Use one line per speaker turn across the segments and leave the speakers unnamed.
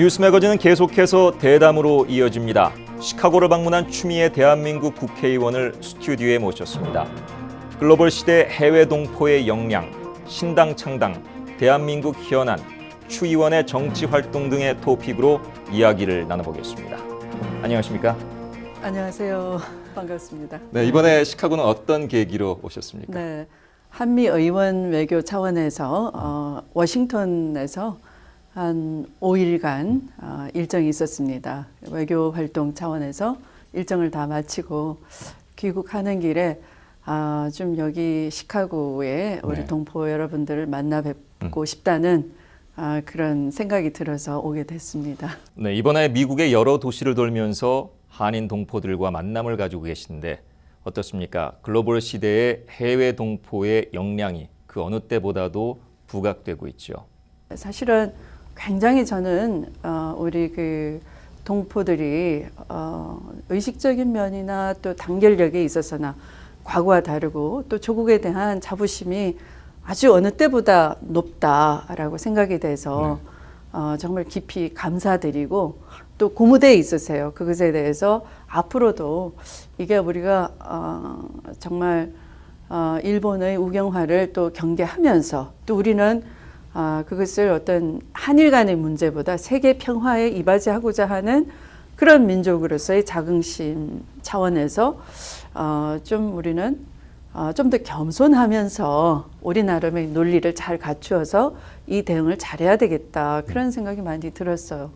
뉴스 매거진은 계속해서 대담으로 이어집니다. 시카고를 방문한 추미애 대한민국 국회의원을 스튜디오에 모셨습니다. 글로벌 시대 해외 동포의 역량, 신당 창당, 대한민국 현안, 추 의원의 정치 활동 등의 토픽으로 이야기를 나눠보겠습니다. 안녕하십니까?
안녕하세요. 반갑습니다.
네, 이번에 시카고는 어떤 계기로 오셨습니까?
네. 한미 의원 외교 차원에서 어, 워싱턴에서 한 5일간 어, 일정이 있었습니다. 외교 활동 차원에서 일정을 다 마치고 귀국하는 길에 아, 좀 여기 시카고에 우리
네.
동포 여러분들을 만나 뵙고 싶다는 아, 그런 생각이 들어서 오게 됐습니다.
네, 이번에 미국의 여러 도시를 돌면서 한인 동포들과 만남을 가지고 계신데 어떻습니까? 글로벌 시대의 해외 동포의 역량이 그 어느 때보다도 부각되고 있죠.
사실은 굉장히 저는 어, 우리 그 동포들이 어, 의식적인 면이나 또 단결력에 있어서나 과거와 다르고 또 조국에 대한 자부심이 아주 어느 때보다 높다라고 생각이 돼서 어, 정말 깊이 감사드리고 또 고무대에 있으세요. 그것에 대해서 앞으로도 이게 우리가 어, 정말 어, 일본의 우경화를 또 경계하면서 또 우리는 아, 그것을 어떤 한일 간의 문제보다 세계 평화에 이바지하고자 하는 그런 민족으로서의 자긍심 차원에서 어, 좀 우리는 어, 좀 더 겸손하면서 우리 나름의 논리를 잘 갖추어서 이 대응을 잘해야 되겠다 그런 생각이 많이 들었어요.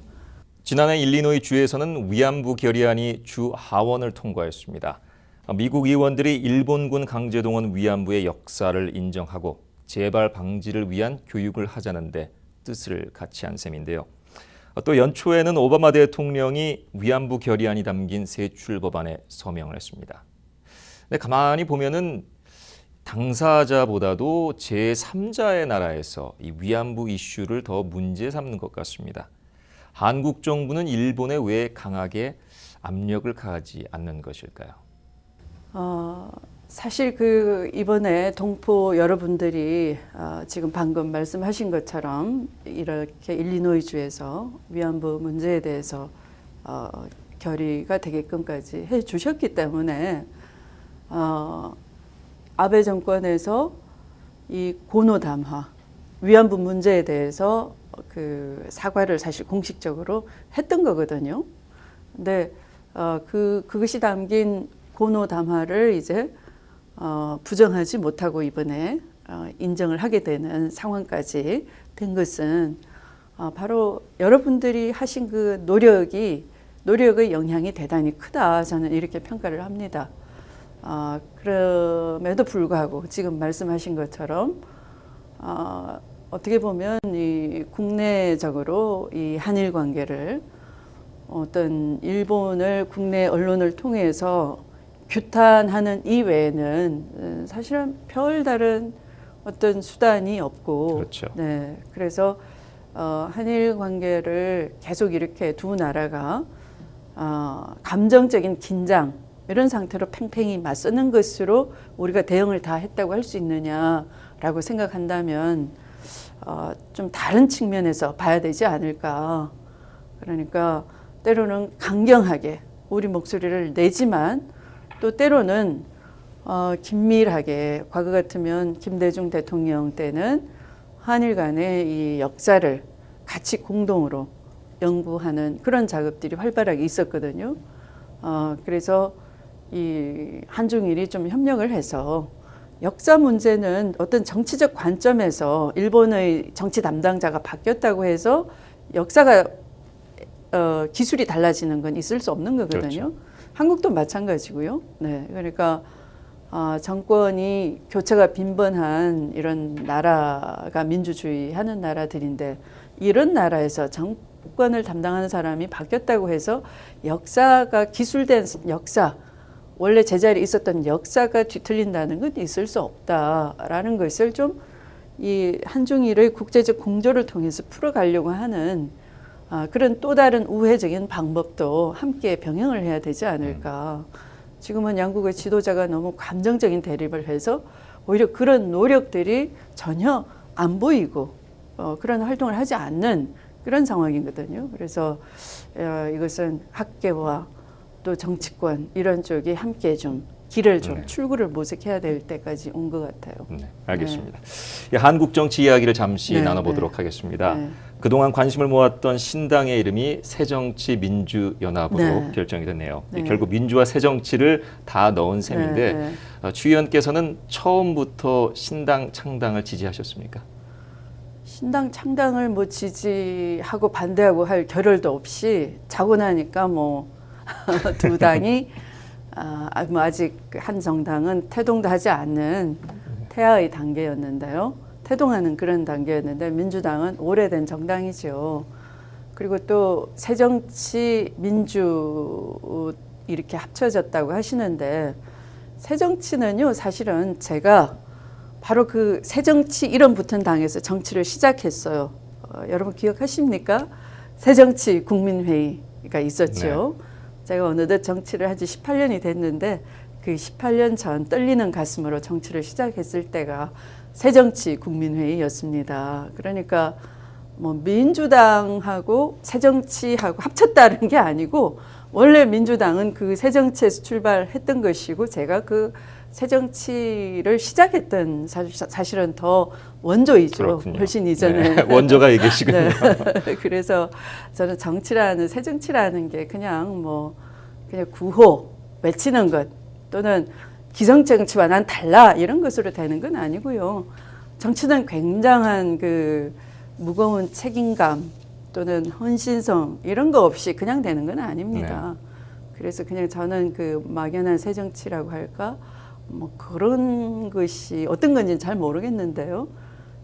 지난해 일리노이 주에서는 위안부 결의안이 주 하원을 통과했습니다. 미국 의원들이 일본군 강제동원 위안부의 역사를 인정하고 재발 방지를 위한 교육을 하자는데 뜻을 같이 한 셈인데요. 또 연초에는 오바마 대통령이 위안부 결의안이 담긴 세출 법안에 서명을 했습니다. 근데 가만히 보면은 당사자보다도 제3자의 나라에서 이 위안부 이슈를 더 문제 삼는 것 같습니다. 한국 정부는 일본에 왜 강하게 압력을 가하지 않는 것일까요?
어, 사실 그 이번에 동포 여러분들이 어, 지금 방금 말씀하신 것처럼 이렇게 일리노이주에서 위안부 문제에 대해서 어, 결의가 되게끔까지 해 주셨기 때문에 어, 아베 정권에서 이 고노 담화 위안부 문제에 대해서 그 사과를 사실 공식적으로 했던 거거든요. 근데 어, 그 그것이 담긴 고노 담화를 이제 어, 부정하지 못하고 이번에 어, 인정을 하게 되는 상황까지 된 것은 어, 바로 여러분들이 하신 그 노력이 노력의 영향이 대단히 크다 저는 이렇게 평가를 합니다. 어, 그럼에도 불구하고 지금 말씀하신 것처럼 어, 어떻게 보면 이 국내적으로 이 한일 관계를 어떤 일본을 국내 언론을 통해서 규탄하는 이 외에는 음, 사실은 별다른 어떤 수단이 없고
그렇죠.
네 그래서 어, 한일 관계를 계속 이렇게 두 나라가 어, 감정적인 긴장 이런 상태로 팽팽히 맞서는 것으로 우리가 대응을 다 했다고 할 수 있느냐라고 생각한다면 어, 좀 다른 측면에서 봐야 되지 않을까. 그러니까 때로는 강경하게 우리 목소리를 내지만 또 때로는 어, 긴밀하게 과거 같으면 김대중 대통령 때는 한일 간의 이 역사를 같이 공동으로 연구하는 그런 작업들이 활발하게 있었거든요. 어, 그래서 이 한중일이 좀 협력을 해서 역사 문제는 어떤 정치적 관점에서 일본의 정치 담당자가 바뀌었다고 해서 역사가 어, 기술이 달라지는 건 있을 수 없는 거거든요.
그렇죠.
한국도 마찬가지고요. 네, 그러니까 어, 정권이 교체가 빈번한 이런 나라가 민주주의 하는 나라들인데 이런 나라에서 정권을 담당하는 사람이 바뀌었다고 해서 역사가 기술된 역사 원래 제자리에 있었던 역사가 뒤틀린다는 건 있을 수 없다라는 것을 좀 이 한중일의 국제적 공조를 통해서 풀어가려고 하는 아, 그런 또 다른 우회적인 방법도 함께 병행을 해야 되지 않을까. 지금은 양국의 지도자가 너무 감정적인 대립을 해서 오히려 그런 노력들이 전혀 안 보이고 어, 그런 활동을 하지 않는 그런 상황이거든요. 그래서 어, 이것은 학계와 또 정치권 이런 쪽이 함께 좀 길을 좀
네.
출구를 모색해야 될 때까지 온 것 같아요.
네, 알겠습니다. 이 한국 정치 이야기를 잠시
네,
나눠보도록
네.
하겠습니다.
네.
그동안 관심을 모았던 신당의 이름이 새정치민주연합으로
네.
결정이 됐네요. 이
네.
결국 민주와 새정치를 다 넣은 셈인데
네, 네.
어, 추 의원께서는 처음부터 신당 창당을 지지하셨습니까?
신당 창당을 뭐 지지하고 반대하고 할 겨를도 없이 자고 나니까 뭐 두 당이 아, 아, 뭐 아직 한 정당은 태동도 하지 않는 태아의 단계였는데요. 태동하는 그런 단계였는데 민주당은 오래된 정당이죠. 그리고 또 새정치 민주 이렇게 합쳐졌다고 하시는데 새정치는요 사실은 제가 바로 그 새정치 이름 붙은 당에서 정치를 시작했어요. 어, 여러분 기억하십니까? 새정치 국민회의가 있었죠. 제가 어느덧 정치를 한 지 18년이 됐는데 그 18년 전 떨리는 가슴으로 정치를 시작했을 때가 새정치 국민회의였습니다. 그러니까 뭐 민주당하고 새정치하고 합쳤다는 게 아니고 원래 민주당은 그 새정치에서 출발했던 것이고 제가 그 새 정치를 시작했던 사- 사실 은 더 원조이죠.
그렇군요.
훨씬 이전에.
네, 원조가 이 계시군요.
네. 그래서 저는 정치라는 새 정치라는 게 그냥 뭐 그냥 구호 외치는 것 또는 기성 정치와 난 달라 이런 것으로 되는 건 아니고요. 정치는 굉장한 그 무거운 책임감 또는 헌신성 이런 거 없이 그냥 되는 건 아닙니다. 그래서 그냥 저는 그 막연한 새 정치라고 할까 뭐 그런 것이 어떤 건지는 잘 모르겠는데요.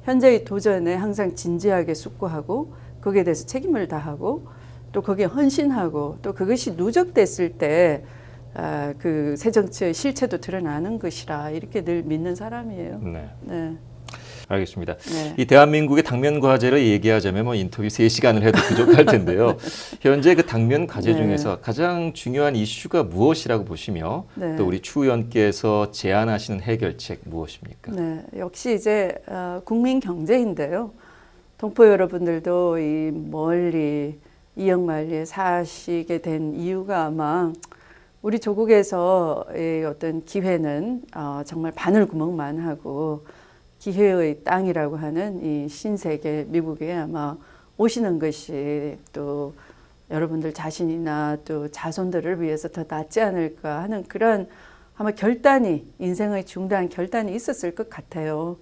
현재의 도전에 항상 진지하게 숙고하고 거기에 대해서 책임을 다하고 또 거기에 헌신하고 또 그것이 누적됐을 때 아, 그 새 정치의 실체도 드러나는 것이라 이렇게 늘 믿는 사람이에요.
네,
네,
알겠습니다.
네.
이 대한민국의 당면 과제를 얘기하자면 뭐 인터뷰 3시간을 해도 부족할 텐데요. 현재 그 당면 과제
네.
중에서 가장 중요한 이슈가 무엇이라고 보시며
네.
또 우리 추 의원께서 제안하시는 해결책 무엇입니까?
네, 역시 이제 어, 국민 경제인데요. 동포 여러분들도 이 멀리 이역만리에 사시게 된 이유가 아마 우리 조국에서의 어떤 기회는 어, 정말 바늘 구멍만 하고 기회의 땅이라고 하는 이 신세계 미국에 아마 오시는 것이 또 여러분들 자신이나 또 자손들을 위해서 더 낫지 않을까 하는 그런 아마 결단이 인생의 중대한 결단이 있었을 것 같아요.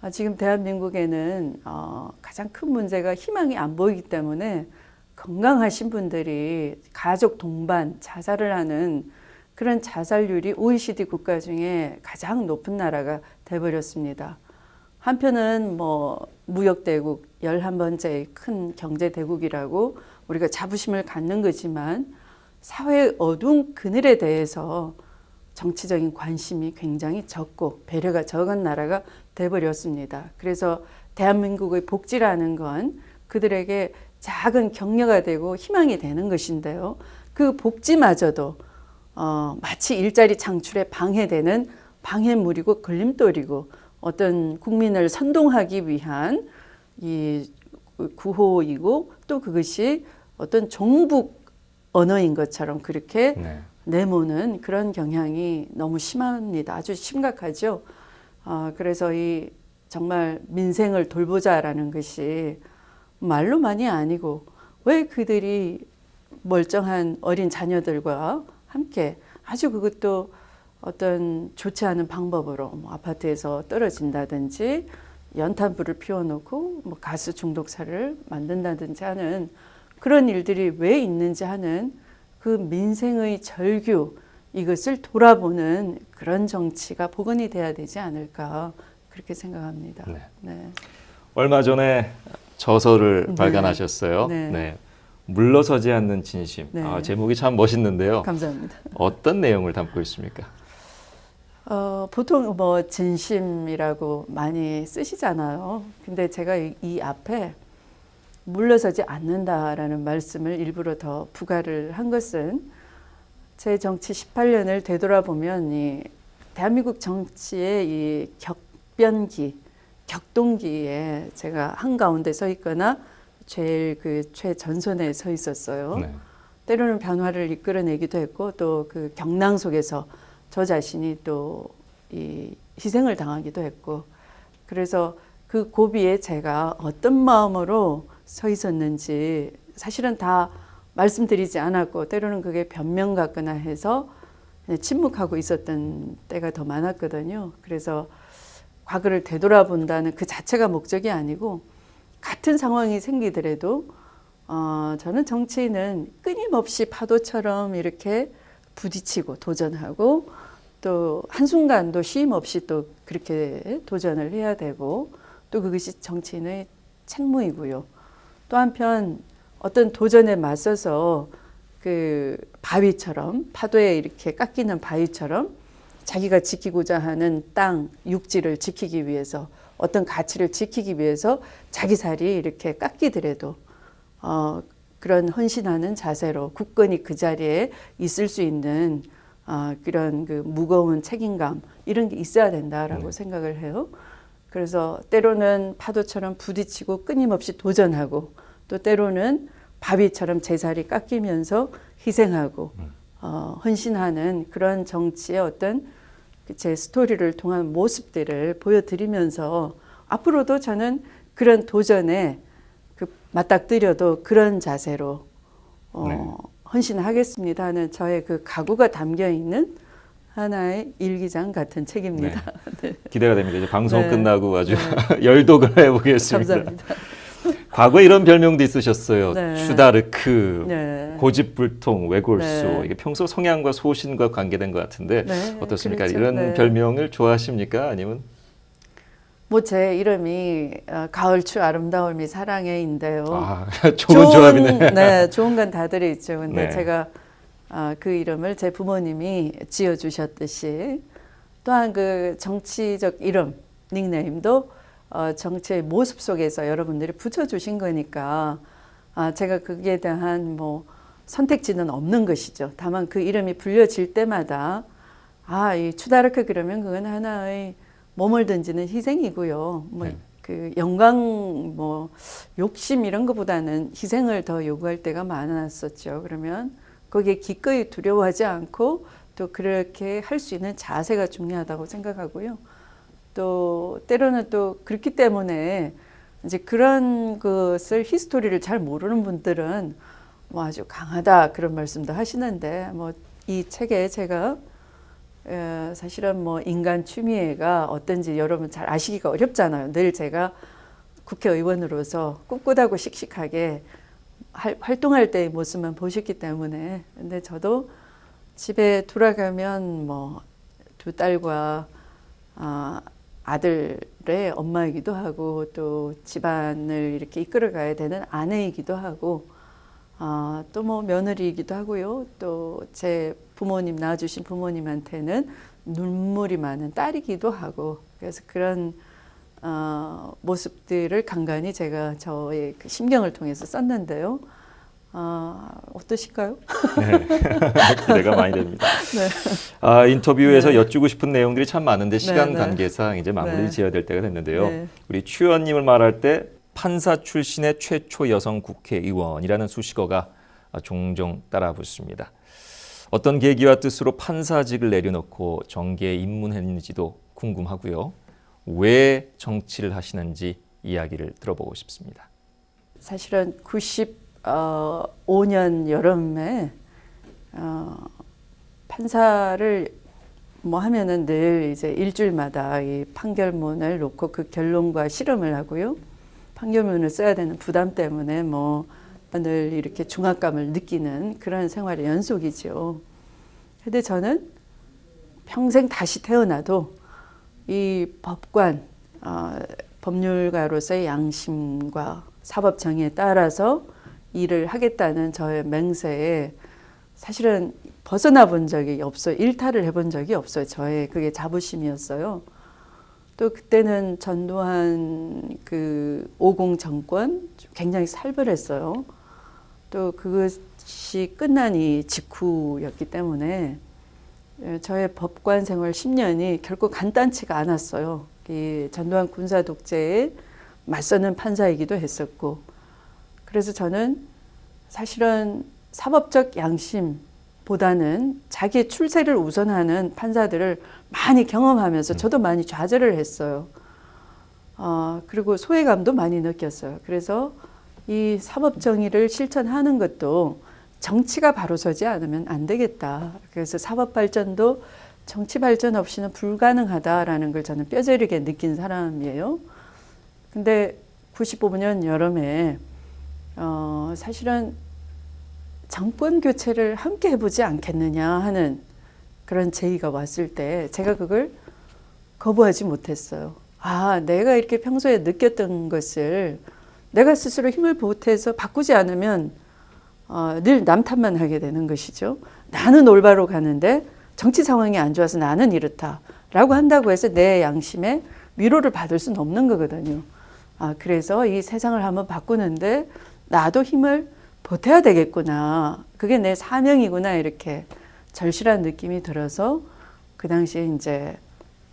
아, 지금 대한민국에는 어, 가장 큰 문제가 희망이 안 보이기 때문에 건강하신 분들이 가족 동반 자살을 하는 그런 자살률이 OECD 국가 중에 가장 높은 나라가 돼버렸습니다. 한편은 뭐 무역대국 11번째의 큰 경제대국이라고 우리가 자부심을 갖는 거지만 사회의 어두운 그늘에 대해서 정치적인 관심이 굉장히 적고 배려가 적은 나라가 돼버렸습니다. 그래서 대한민국의 복지라는 건 그들에게 작은 격려가 되고 희망이 되는 것인데요. 그 복지마저도 어, 마치 일자리 창출에 방해되는 방해물이고 걸림돌이고 어떤 국민을 선동하기 위한 이 구호이고 또 그것이 어떤 종북 언어인 것처럼 그렇게
네.
내모는 그런 경향이 너무 심합니다. 아주 심각하죠. 아, 그래서 이 정말 민생을 돌보자라는 것이 말로만이 아니고 왜 그들이 멀쩡한 어린 자녀들과 함께 아주 그것도 어떤 좋지 않은 방법으로 뭐 아파트에서 떨어진다든지 연탄불을 피워놓고 뭐 가스 중독사를 만든다든지 하는 그런 일들이 왜 있는지 하는 그 민생의 절규 이것을 돌아보는 그런 정치가 복원이 돼야 되지 않을까 그렇게 생각합니다.
네.
네.
얼마 전에 저서를
네.
발간하셨어요.
네.
물러서지 않는 진심.
네.
아, 제목이 참 멋있는데요.
감사합니다.
어떤 내용을 담고 있습니까?
어, 보통 뭐 진심이라고 많이 쓰시잖아요. 근데 제가 이, 이 앞에 물러서지 않는다라는 말씀을 일부러 더 부가를 한 것은 제 정치 18년을 되돌아보면 이 대한민국 정치의 이 격변기, 격동기에 제가 한가운데 서 있거나 제일 그 최전선에 서 있었어요.
네.
때로는 변화를 이끌어내기도 했고 또 그 경랑 속에서 저 자신이 또 이 희생을 당하기도 했고 그래서 그 고비에 제가 어떤 마음으로 서 있었는지 사실은 다 말씀드리지 않았고 때로는 그게 변명 같거나 해서 침묵하고 있었던 때가 더 많았거든요. 그래서 과거를 되돌아본다는 그 자체가 목적이 아니고 같은 상황이 생기더라도 어, 저는 정치인은 끊임없이 파도처럼 이렇게 부딪히고 도전하고 또 한순간도 쉼 없이 또 그렇게 도전을 해야 되고 또 그것이 정치인의 책무이고요. 또 한편 어떤 도전에 맞서서 그 바위처럼 파도에 이렇게 깎이는 바위처럼 자기가 지키고자 하는 땅, 육지를 지키기 위해서 어떤 가치를 지키기 위해서 자기 살이 이렇게 깎이더라도 어, 그런 헌신하는 자세로 굳건히 그 자리에 있을 수 있는 어, 그런 그 무거운 책임감 이런 게 있어야 된다라고
네.
생각을 해요. 그래서 때로는 파도처럼 부딪히고 끊임없이 도전하고 또 때로는 바위처럼 제 살이 깎이면서 희생하고 어, 헌신하는 그런 정치의 어떤 그제 스토리를 통한 모습들을 보여드리면서 앞으로도 저는 그런 도전에 그 맞닥뜨려도 그런 자세로 어,
네.
헌신하겠습니다 하는 저의 그 각오가 담겨 있는 하나의 일기장 같은 책입니다. 네.
기대가 됩니다. 이제 방송
네.
끝나고 아주 열독을 해보겠습니다.
감사합니다.
과거에 이런 별명도 있으셨어요.
네.
슈다르크,
네.
고집불통, 외골수.
네.
이게 평소 성향과 소신과 관계된 것 같은데
네,
어떻습니까?
그렇죠.
이런
네.
별명을 좋아하십니까? 아니면
뭐 제 이름이 어, 가을 추 아름다움이 사랑해인데요.
아, 좋은 조합이네.
네, 좋은 건 다들 있죠. 근데
네.
제가 아, 그 이름을 제 부모님이 지어 주셨듯이 또한 그 정치적 이름 닉네임도 어, 정치의 모습 속에서 여러분들이 붙여 주신 거니까 아, 제가 거기에 대한 뭐 선택지는 없는 것이죠. 다만 그 이름이 불려질 때마다 아, 이 추다르크 그러면 그건 하나의 몸을 던지는 희생이고요. 뭐
네.
그 영광 뭐 욕심 이런 것보다는 희생을 더 요구할 때가 많았었죠. 그러면 거기에 기꺼이 두려워하지 않고 또 그렇게 할 수 있는 자세가 중요하다고 생각하고요. 또 때로는 또 그렇기 때문에 이제 그런 것을 히스토리를 잘 모르는 분들은 뭐 아주 강하다 그런 말씀도 하시는데 뭐 이 책에 제가 에, 사실은 뭐 인간 취미가 어떤지 여러분 잘 아시기가 어렵잖아요. 늘 제가 국회의원으로서 꿋꿋하고 씩씩하게 할- 활동할 때의 모습만 보셨기 때문에 근데 저도 집에 돌아가면 뭐 두 딸과 아, 아들의 엄마이기도 하고 또 집안을 이렇게 이끌어가야 되는 아내이기도 하고 아, 또 뭐 며느리이기도 하고요. 또 제 부모님 낳아주신 부모님한테는 눈물이 많은 딸이기도 하고 그래서 그런 어, 모습들을 간간히 제가 저의 그 심경을 통해서 썼는데요. 아, 어떠실까요?
네. 기대가 많이 됩니다.
네.
아, 인터뷰에서
네.
여쭈고 싶은 내용들이 참 많은데 시간
네.
관계상 이제 마무리
네.
지어야 될 때가 됐는데요.
네.
우리 추 의원님을 말할 때 판사 출신의 최초 여성 국회의원이라는 수식어가 종종 따라 붙습니다. 어떤 계기와 뜻으로 판사직을 내려놓고 정계에 입문했는지도 궁금하고요. 왜 정치를 하시는지 이야기를 들어보고 싶습니다.
사실은 95년 여름에 어, 판사를 뭐 하면은 늘 이제 일주일마다 이 판결문을 놓고 그 결론과 실험을 하고요. 판결문을 써야 되는 부담 때문에 뭐 늘 이렇게 중압감을 느끼는 그런 생활의 연속이죠. 근데 저는 평생 다시 태어나도 이 법관, 어, 법률가로서의 양심과 사법 정의에 따라서 일을 하겠다는 저의 맹세에 사실은 벗어나 본 적이 없어요. 일탈을 해본 적이 없어요. 저의 그게 자부심이었어요. 또 그때는 전두환 그 오공 정권 굉장히 살벌했어요. 또 그것이 끝나니 직후였기 때문에 예, 저의 법관 생활 10년이 결코 간단치가 않았어요. 이 전두환 군사 독재에 맞서는 판사이기도 했었고 그래서 저는 사실은 사법적 양심보다는 자기의 출세를 우선하는 판사들을 많이 경험하면서 저도 많이 좌절을 했어요. 어, 그리고 소외감도 많이 느꼈어요. 그래서 이 사법 정의를 실천하는 것도 정치가 바로 서지 않으면 안 되겠다. 그래서 사법 발전도 정치 발전 없이는 불가능하다라는 걸 저는 뼈저리게 느낀 사람이에요. 근데 95년 여름에 어, 사실은 정권 교체를 함께 해보지 않겠느냐 하는 그런 제의가 왔을 때 제가 그걸 거부하지 못했어요. 아, 내가 이렇게 평소에 느꼈던 것을 내가 스스로 힘을 보태서 바꾸지 않으면 어, 늘 남탓만 하게 되는 것이죠. 나는 올바로 가는데 정치 상황이 안 좋아서 나는 이렇다. 라고 한다고 해서 내 양심에 위로를 받을 수는 없는 거거든요. 아, 그래서 이 세상을 한번 바꾸는데 나도 힘을 보태야 되겠구나. 그게 내 사명이구나. 이렇게 절실한 느낌이 들어서 그 당시에 이제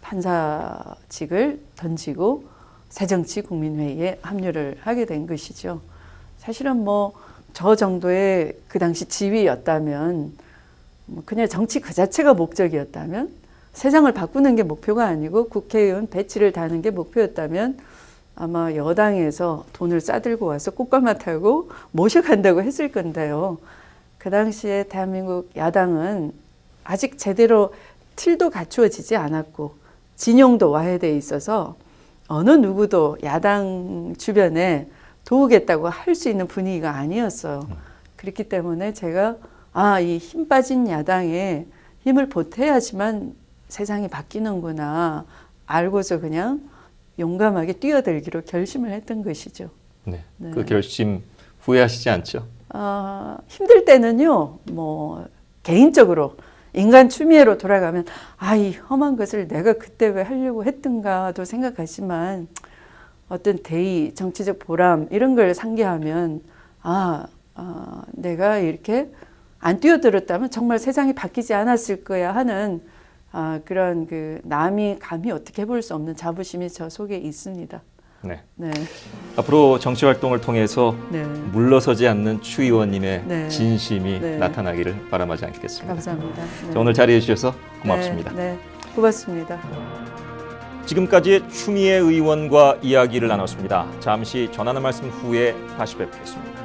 판사직을 던지고 새정치 국민회의에 합류를 하게 된 것이죠. 사실은 뭐 저 정도의 그 당시 지위였다면 뭐 그냥 정치 그 자체가 목적이었다면 세상을 바꾸는 게 목표가 아니고 국회의원 배치를 다는 게 목표였다면 아마 여당에서 돈을 싸들고 와서 꽃가마 타고 모셔간다고 했을 건데요. 그 당시에 대한민국 야당은 아직 제대로 틀도 갖추어지지 않았고 진영도 와해돼 있어서 어느 누구도 야당 주변에 도우겠다고 할 수 있는 분위기가 아니었어요. 그렇기 때문에 제가 아, 이 힘 빠진 야당에 힘을 보태야지만 세상이 바뀌는구나 알고서 그냥 용감하게 뛰어들기로 결심을 했던 것이죠.
네.
네.
그 결심 후회하시지 않죠?
아, 힘들 때는요, 뭐, 개인적으로 인간 추미애로 돌아가면, 아, 이 험한 것을 내가 그때 왜 하려고 했던가도 생각하지만, 어떤 대의, 정치적 보람, 이런 걸 상기하면, 아, 아, 내가 이렇게 안 뛰어들었다면 정말 세상이 바뀌지 않았을 거야 하는 아, 그런 그 남이 감히 어떻게 해볼 수 없는 자부심이 저 속에 있습니다.
네.
네,
앞으로 정치 활동을 통해서
네.
물러서지 않는 추 의원님의
네.
진심이
네.
나타나기를 바람하지 않겠습니다.
감사합니다. 네.
자, 오늘 자리해 주셔서 고맙습니다.
네, 네. 고맙습니다.
지금까지 추미애 의원과 이야기를 나눴습니다. 잠시 전하는 말씀 후에 다시 뵙겠습니다.